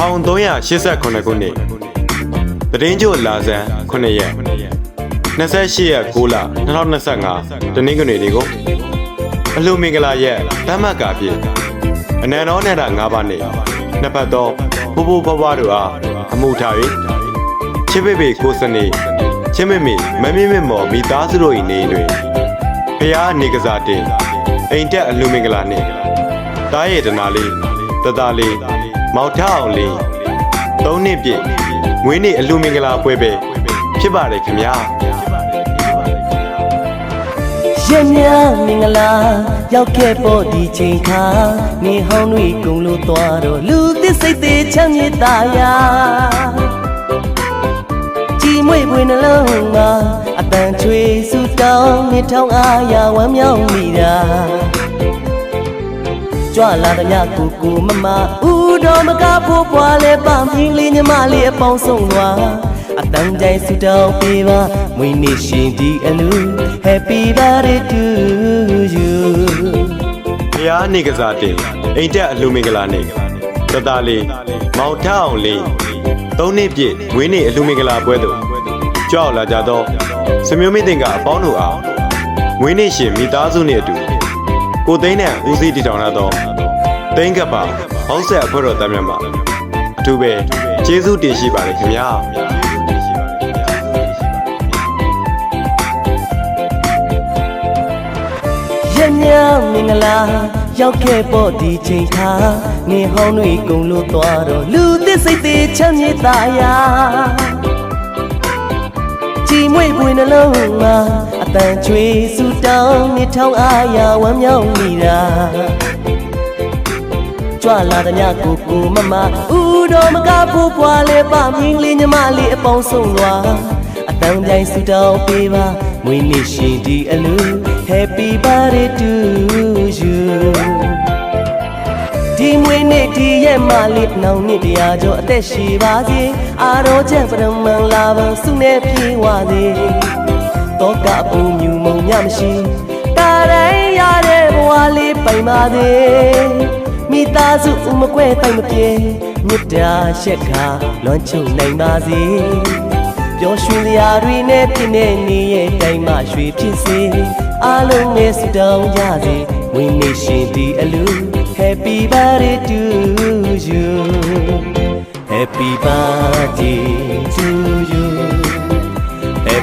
1389ခုနှစ်တရင်ကျိုလာဇန်9ရက်28ရက်6လ2025တနင်္ဂနွေနေ့ကိုအလှမင်္ဂလာရက်တမတ်ကာဖြင့်အနန္တောနန္ဒ၅ပါးနှင့်နှစ်ပတ်သောဘိုးဘိုးဘွားဘွားတို့အားအမှုထား၍ချစ်ပေပေကိုစနေချစ်မေမေမမေမေမော်မိသားစုတို့၏နေတွင်ဖျားနေကစားတင်အိမ်တက်အလှမင်္ဂလာနှင့်တားရဲ့တနာလေးတသားလေး မောက်ထအောင်လေးသုံးနှစ်ပြည့်မွေးနေ့အလှမင်္ဂလာပွဲပဲဖြစ်ပါတယ်ခင်ဗျာရှင်များမင်္ဂလာရောက်ခဲ့ပေါ်ဒီချိန်ခါနေဟောင်းတွေကုံလို့သွားတော့လူသစ်စိတ်သေးချမ်းမြေ့သားရာကြည်မွေပွေနှလုံးမှာအပန်ချွေဆူတောင်းမြထောင်းအားရဝမ်းမြောက်မိတာ ကြွလာတဲ့မြကူကူမမဦးတော်မကဖို့ပွားလဲပမင်းလေးညီမလေးအပေါင်းဆုံးသွားအတန်းတိုင်းဆူတောင်းပေးပါမွေးနေ့ရှင်ဒီအလူ Happy birthday to you ဖျားနေကစားတင်အိမ်တက်အလှမင်္ဂလာနေ့တသားလေးမောင်ထအောင်လေးသုံးနှစ်ပြည့်မွေးနေ့အလှမင်္ဂလာပွဲသို့ကြောက်လာကြသောစမျိုးမိတ်တင်ကအပေါင်းတို့အားမွေးနေ့ရှင်မိသားစုနှင့်အတူ ကိုသိန်းနဲ့ဦးစီးတည်ထောင်လာသောသိန်းကပ်ပါဟောင်းဆက်အဖွဲ့တော်သားများမှာအထူးပဲကျေးဇူးတင်ရှိပါတယ်ခင်ဗျာရက်များမင်္ဂလာရောက်ခဲ့ပေါ်ဒီချိန်ခါနေဟောင်းတွေကုံလို့သွားတော့လူသစ်စိတ်သေးချမ်းမြေ့သားရာကြည်မွေပွေနှလုံးမှာအ တန်ချွေဆူတောင်းမြထောင်းအားရဝမ်းမြောက်မိတာကြွလာတဲ့မြကိုကိုမမဦးတော်မကဖို့ပွားလဲပမင်းလေးညီမလေးအပေါင်းဆုံးသွားအတန်းတိုင်းဆူတောင်းပေးပါမွေးနေ့ရှင်ဒီအလူ Happy birthday to you ဒီမွေးနေ့ဒီရဲ့မလေးနောင်နှစ်တရားကျော်အသက်ရှိပါစေအာရောချက်ပရမန်လာပါစုနေပြေဝသည် တောကအပူမြူမုံညမရှိတာတိုင်းရတဲ့ဘဝလေးပိုင်ပါသေးမိသားစုဥမကွဲတိုင်မပြေမြစ်တာရှက်ခါလွန်ချုံနိုင်ပါစေပျော်ရွှင်စရာတွေနဲ့ပြည့်နေနေရဲ့တိုင်းမှာရွှေဖြစ်စေအားလုံးနဲ့စတောင်းကြစေဝင်းနေရှင်ဒီအလူ Happy birthday to you Happy birthday to you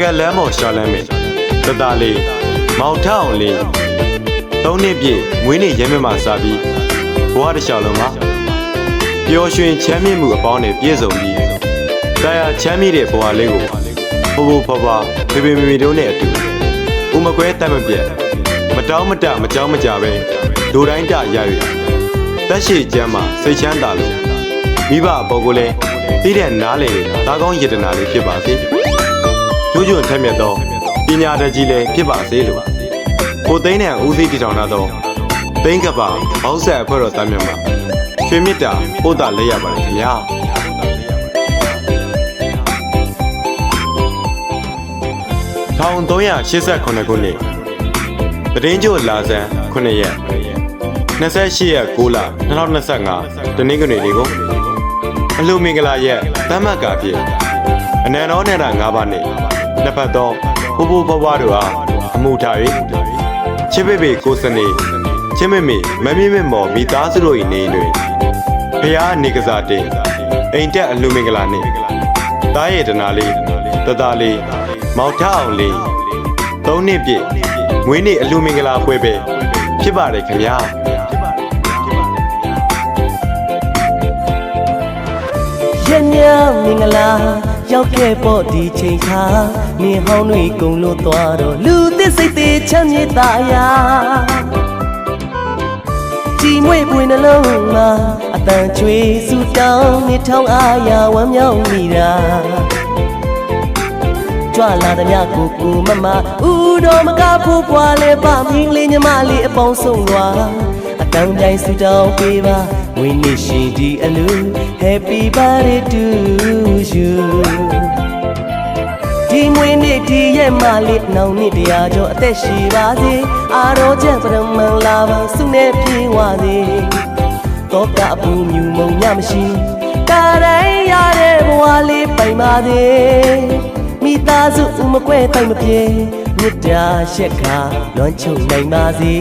ဂတ်လမ်းပေါ်ရှာလမ်းမယ်တသားလေးမောင်ထအောင်လေးသုံးနှစ်ပြည့်မွေးနေ့ရဲမြတ်မှာစားပြီးဘဝတစ်လျှောက်လုံးမှာပျော်ရွှင်ချမ်းမြေ့မှုအပေါင်းနဲ့ပြည့်စုံပြီးတရားချမ်းမြေ့တဲ့ဘဝလေးကိုဘိုးဘိုးဖွားဖွားဖေဖေမေမေတို့နဲ့အတူဥမကွဲတတ်မပြတ်မတောင်းမတမကြောင်းမကြပဲလူတိုင်းတရရတက်ရှိကျမ်းမှာစိတ်ချမ်းသာလို့မိဘအပေါ်ကိုလည်းသိတဲ့နားလေတာကောင်းယတနာလေးဖြစ်ပါစေ။ ကျိုးကျွန်းထက်မြက်သောပညာတတ်ကြီးလည်းဖြစ်ပါစေလို့ကိုသိန်းနဲ့ဦးစီးတည်ထောင်လာသောသိန်းကပ္ပဘောက်ဆက်အဖွဲ့တော်သားများမှာရွှေမြတ်တာပို့တာလက်ရပါတယ်ခင်ဗျာ1389ခုနှစ်တရင်ကျိုလာဇန်9ရက်28ရက်6လ2025တနင်္ဂနွေနေ့ကိုအလှမင်္ဂလာရက်တမတ်ကာဖြင့်အနန္တောနန္ဒ၅ပါးနှင့် နှစ်ဖက်သောဘိုးဘိုးဘွားဘွားတို့အားအမှုထား၍ချစ်ပေပေကိုစနေချစ်မေမေမမေမေမော်မိသားစုတို့၏နေတွင်ဖျားနေကစားတင်အိမ်တက်အလှမင်္ဂလာနှင့်တားရဲ့တနာလေးတသားလေးမောင်ထအောင်လေးသုံးနှစ်ပြည့်မွေးနေ့အလှမင်္ဂလာပွဲပဲဖြစ်ပါတယ်ခင်ဗျာရက်များမင်္ဂလာရောက်ခဲ့ပေါ့ဒီချိန်ခါ နေဟောင်းတွေကုန်လို့သွားတော့လူသစ်စိတ်သေးချမ်းမြေ့သားရာကြည်မွေ့ပွင့်နှလုံးမှာအတန်ချွေဆူတောင်းနေထောင်းအားရဝမ်းမြောက်မိတာကြွလာသည်မြကိုကိုမမဦးတော်မကဖို့ပွားလဲပါမင်းလေးညီမလေးအပေါင်းဆုံးွာအတန်းတိုင်းဆူတောင်းပေးပါဝင်းနေရှင်ဒီအလူ Happy birthday to you ဒီမွေးနေ့ဒီရဲ့မလေးနောင်နှစ်တရားကျော်အသက်ရှိပါစေအာရောချက်ပရမန်လာပါစုနေပြေးဝစေတော့ကအပူမြူမုံညမရှိကာတိုင်းရတဲ့ဘဝလေးပိုင်ပါသေးမိသားစုဦးမကွဲတိုင်မပြေမြစ်တာရှက်ခါလွမ်းချုံနိုင်ပါစေ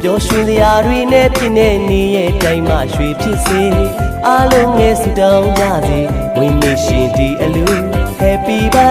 ပျော်ရွှင်စရာတွေနဲ့ပြည့်နေနေရဲ့တိုင်းမှာရွှေဖြစ်စေအားလုံးငယ်စုတောင်းကြစေဝင်းနေရှင်ဒီအလူ Happy